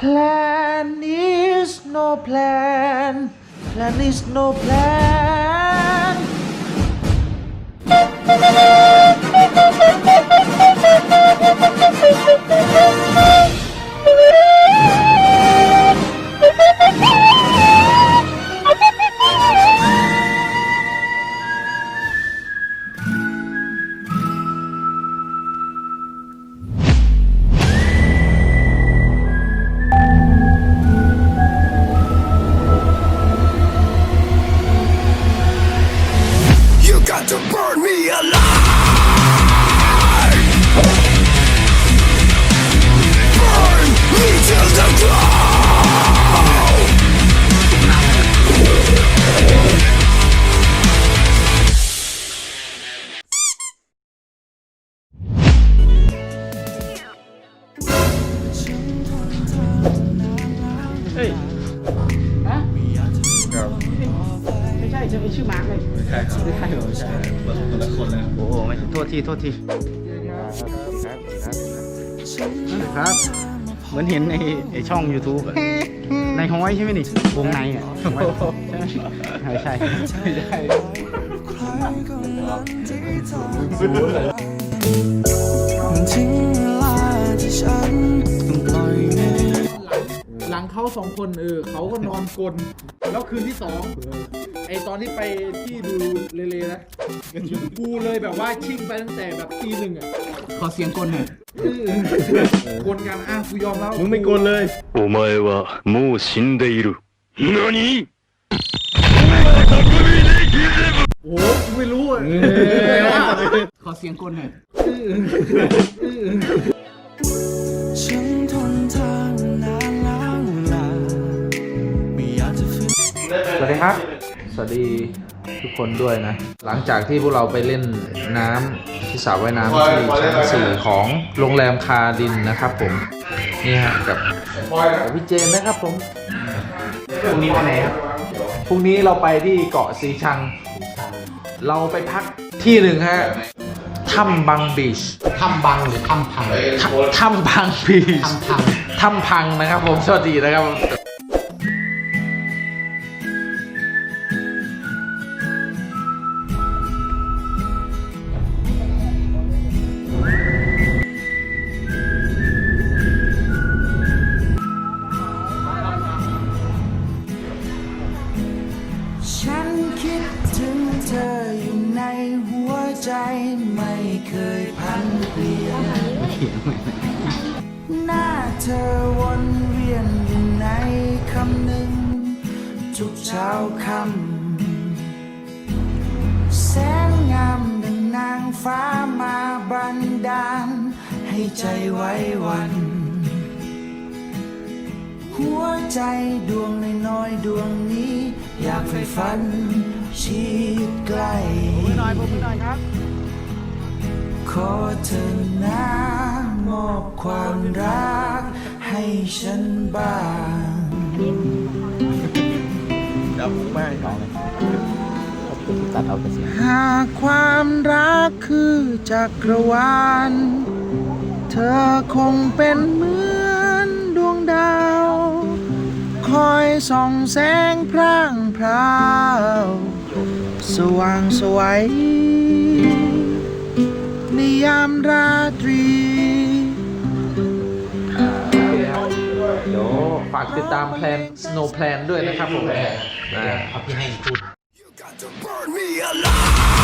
Plan is no plan. Plan is no plan. got to burn me alive. Burn me till the ground. ใช่จะไม่ชื่อมาร์กเลยไม่ใช่ครับไม่ใช่เหรอไม่ใช่คนละคนแล้วโอ้โหไม่โทษทีโทษทีครับ เหมือนเห็นในไอช่อง YouTube อะในห้อยใช่ไหมนี่วงในอะใช่ไหมไม่ใช่ไม่ใช่ สองคนเออเขาก็นอนกลนแล้วคืนที่สองไอตอนที่ไปที่ดูเลเลนะกูเลยแบบว่าชิ่งไปตั้งแต่แบบตีหนึ่งอะขอเสียงกลหน่อยกลกันอะกูยอมแล้วมึงไม่กลเลยโอ้ไม่ว่ามูชินเดรุนานี่โอ้ไม่รู้อะขอเสียงกลหน่อย ครับ สวัสดีทุกคนด้วยนะ หลังจากที่พวกเราไปเล่นน้ำที่สระว่ายน้ำที่ชั้นสี่ของโรงแรมคาดินนะครับผม นี่ฮะกับกับพี่เจนนะครับผม พรุ่งนี้ไปไหนครับ พรุ่งนี้เราไปที่เกาะสีชัง เราไปพักที่หนึ่งฮะถ้ำบังบีชถ้ำบังหรือถ้ำพังถ้ำถ้ำพังบีชถ้ำพัง ถ้ำพังนะครับผมโทษทีนะครับ ใจไม่เคยพันเปลี่ยนหน้าเธอวนเวียนอยู่ในคำหนึ่งทุกเช้าคำแสนงามดังนางฟ้ามาบันดาล ให้ใจไว้วัน หัวใจดวงน้อยๆดวงนี้ อยากไฟฝันชิดใกล้ หน่อยผมหน่อยครับ ขอเธอนะมอบความรักให้ฉันบ้างดับไม่ตัดเอาไปเสียงหากความรักคือจักรวาล เธอคงเป็นเหมือนดวงดาว คอยส่องแสงพร่างพราว สว่างสวัยในยามราตรีเดี๋ยวฝากติดตามแพลน Snow Plan ด้วยนะครับผม อ่า เอาพี่ให้พูดเ